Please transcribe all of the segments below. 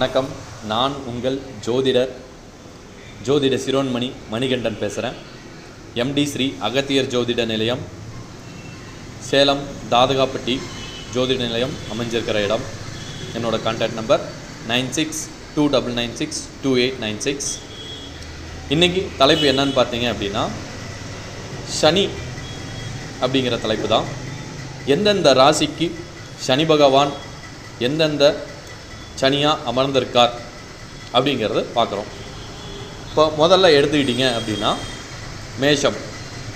வணக்கம். நான் உங்கள் ஜோதிடர் ஜோதிட சிரோன்மணி மணிகண்டன் பேசுகிறேன் எம்டி ஸ்ரீ அகத்தியர் ஜோதிட நிலையம் சேலம் தாதகாப்பட்டி ஜோதிட நிலையம் அமைஞ்சிருக்கிற இடம். என்னோடய contact number nine six two double nine six two eight nine six. இன்றைக்கி தலைப்பு என்னன்னு பார்த்தீங்க அப்படின்னா சனி அப்படிங்கிற தலைப்பு தான். எந்தெந்த ராசிக்கு சனி பகவான் எந்தெந்த சனியாக அமர்ந்திருக்கார் அப்படிங்கிறத பார்க்குறோம். இப்போ முதல்ல எடுத்துக்கிட்டிங்க அப்படின்னா மேஷம்.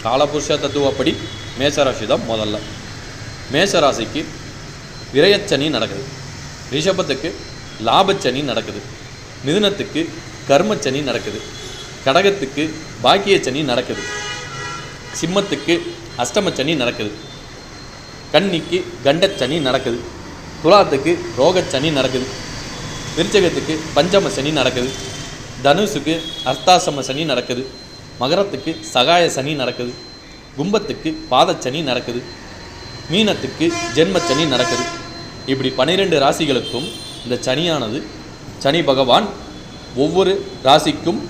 காலபுருஷ தத்துவப்படி மேஷராசி தான் முதல்ல. மேஷராசிக்கு விரயச்சனி நடக்குது. ரிஷபத்துக்கு லாபச்சனி நடக்குது. மிதுனத்துக்கு கர்மச்சனி நடக்குது. கடகத்துக்கு பாக்கியச்சனி நடக்குது. சிம்மத்துக்கு அஷ்டமச்சனி நடக்குது. கன்னிக்கு கண்டச்சனி நடக்குது. துலாத்துக்கு ரோகச்சனி நடக்குது. விருச்சகத்துக்கு பஞ்சம சனி நடக்குது. தனுசுக்கு அர்த்தாசம சனி நடக்குது. மகரத்துக்கு சகாய சனி நடக்குது. கும்பத்துக்கு பாதச்சனி நடக்குது. மீனத்துக்கு ஜென்மச்சனி நடக்குது. இப்படி பனிரெண்டு ராசிகளுக்கும் இந்த சனியானது சனி பகவான் ஒவ்வொரு ராசிக்கும்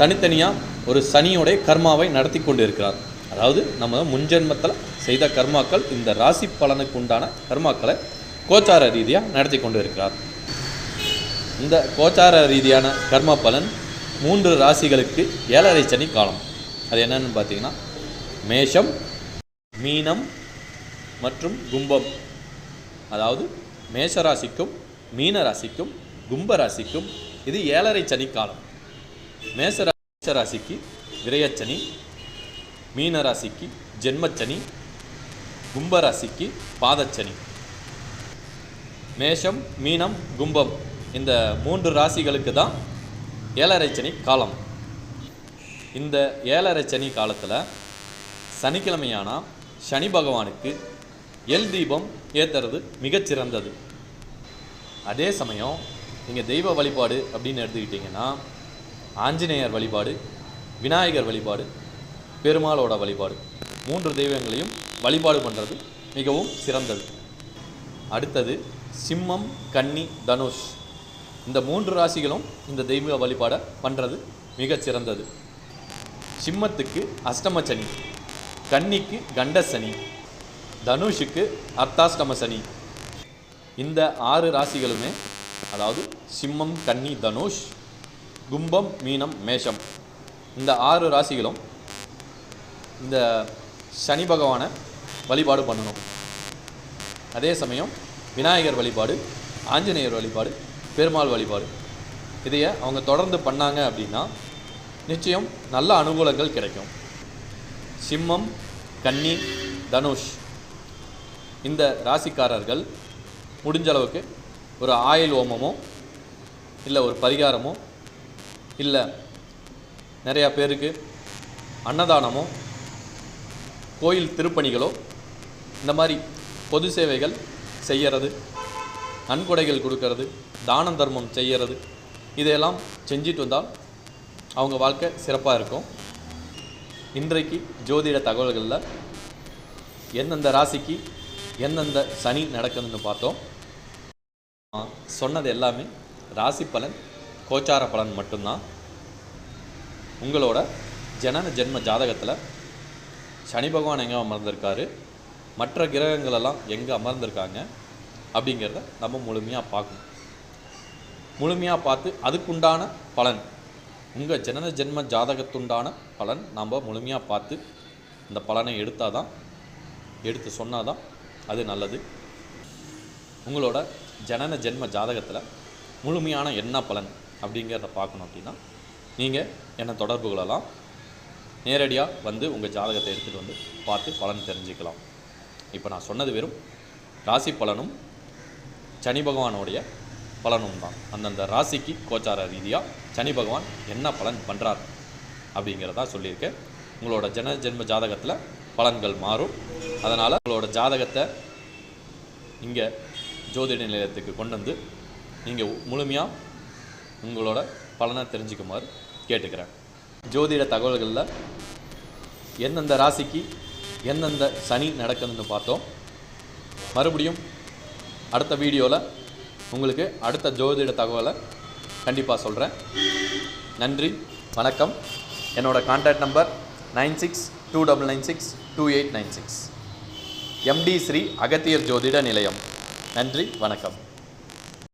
தனித்தனியாக ஒரு சனியோடைய கர்மாவை நடத்தி கொண்டு இருக்கிறார் அதாவது நம்ம முன்ஜென்மத்தில் செய்த கர்மாக்கள் இந்த ராசி பலனுக்கு உண்டான கர்மாக்களை கோச்சார ரீதியாக நடத்தி கொண்டு இருக்கிறார் இந்த கோச்சார ரீதியான கர்ம பலன் மூன்று ராசிகளுக்கு ஏழரை சனி காலம். அது என்னன்னு பார்த்தீங்கன்னா மேஷம் மீனம் மற்றும் கும்பம். அதாவது மேஷ ராசிக்கும் மீன ராசிக்கும் கும்ப ராசிக்கும் இது ஏழரை சனி காலம். மேஷ ரா- மேஷ ராசிக்கு விரயச்சனி மீன ராசிக்கு ஜென்மச்சனி கும்ப ராசிக்கு பாதச்சனி. மேஷம் மீனம் கும்பம். இந்த மூன்று ராசிகளுக்கு தான் ஏழரை சனி காலம். இந்த ஏழரை சனி காலத்தில் சனிக்கிழமையானால் சனி பகவானுக்கு எல் தீபம் ஏற்றுறது மிகச்சிறந்தது அதே சமயம் நீங்கள் தெய்வ வழிபாடு அப்படின்னு எடுத்துக்கிட்டிங்கன்னா ஆஞ்சநேயர் வழிபாடு விநாயகர் வழிபாடு பெருமாளோட வழிபாடு மூன்று தெய்வங்களையும் வழிபாடு பண்ணுறது மிகவும் சிறந்தது. அடுத்தது சிம்மம் கன்னி தனுஷ். இந்த மூன்று ராசிகளும் இந்த தெய்வ வழிபாடை பண்ணுறது மிகச் சிறந்தது. சிம்மத்துக்கு அஷ்டம சனி கன்னிக்கு கண்ட சனி தனுஷுக்கு அர்த்தாஷ்டம சனி. இந்த ஆறு ராசிகளுமே அதாவது சிம்மம் கன்னி தனுஷ் கும்பம் மீனம் மேஷம். இந்த ஆறு ராசிகளும் இந்த சனி பகவானை வழிபாடு பண்ணணும். அதே சமயம் விநாயகர் வழிபாடு ஆஞ்சநேயர் வழிபாடு பெருமாள் வழிபாடு. இதைய அவங்க தொடர்ந்து பண்ணாங்க அப்படின்னா நிச்சயம் நல்ல அனுகூலங்கள் கிடைக்கும். சிம்மம் கன்னி தனுஷ் இந்த ராசிக்காரர்கள் முடிஞ்சளவுக்கு ஒரு ஆயில் ஓமமோ இல்லை ஒரு பரிகாரமோ இல்லை நிறையா பேருக்கு அன்னதானமோ கோயில் திருப்பணிகளோ இந்த மாதிரி பொது சேவைகள் செய்கிறது நன்கொடைகள் கொடுக்கறது தானம் தர்மம் செய்கிறது இதையெல்லாம் செஞ்சிட்டு வந்தால் அவங்க வாழ்க்கை சிறப்பாக இருக்கும். இன்றைக்கு ஜோதிட தகவல்களில் எந்தெந்த ராசிக்கு எந்தெந்த சனி நடக்குதுன்னு பார்த்தோம். சொன்னது எல்லாமே ராசி பலன் கோச்சார பலன் மட்டும்தான். உங்களோட ஜனன ஜென்ம ஜாதகத்தில் சனி பகவான் எங்கே அமர்ந்திருக்காரு? மற்ற கிரகங்களெல்லாம் எங்கே அமர்ந்திருக்காங்க? அப்படிங்கிறத நம்ம முழுமையாக பார்க்கணும். முழுமையாக பார்த்து அதுக்குண்டான பலன் உங்கள் ஜனன ஜென்ம ஜாதகத்துண்டான பலன் நம்ம முழுமையாக பார்த்து இந்த பலனை எடுத்தால் தான் எடுத்து சொன்னால் தான் அது நல்லது. உங்களோட ஜனன ஜென்ம ஜாதகத்தில் முழுமையான என்ன பலன் அப்படிங்கிறத பார்க்கணும் அப்படின்னா நீங்கள் என்னை தொடர்பு கொள்ளலாம் நேரடியாக வந்து உங்கள் ஜாதகத்தை எடுத்துகிட்டு வந்து பார்த்து பலன் தெரிஞ்சுக்கலாம். இப்போ நான் சொன்னது வெறும் ராசி பலனும் சனி பகவானுடைய பலனும் தான் அந்தந்த ராசிக்கு கோச்சார ரீதியாக சனி பகவான் என்ன பலன் பண்ணுறார் அப்படிங்கிறதா சொல்லியிருக்கேன் உங்களோட ஜன ஜென்ம ஜாதகத்தில் பலன்கள் மாறும். அதனால் உங்களோட ஜாதகத்தை இங்கே ஜோதிட நிலையத்துக்கு கொண்டு வந்து நீங்கள் முழுமையாக உங்களோட பலனை தெரிஞ்சுக்குமாறு கேட்டுக்கிறேன். ஜோதிட தகவல்களில் எந்தெந்த ராசிக்கு எந்தெந்த சனி நடக்குதுன்னு பார்த்தோம். மறுபடியும் அடுத்த வீடியோவில் உங்களுக்கு அடுத்த ஜோதிட தகவலை கண்டிப்பாக சொல்கிறேன் நன்றி வணக்கம். என்னோடய contact number nine six two double nine six two eight nine six. MD Shri Agathiyar ஜோதிட நிலையம். நன்றி வணக்கம்.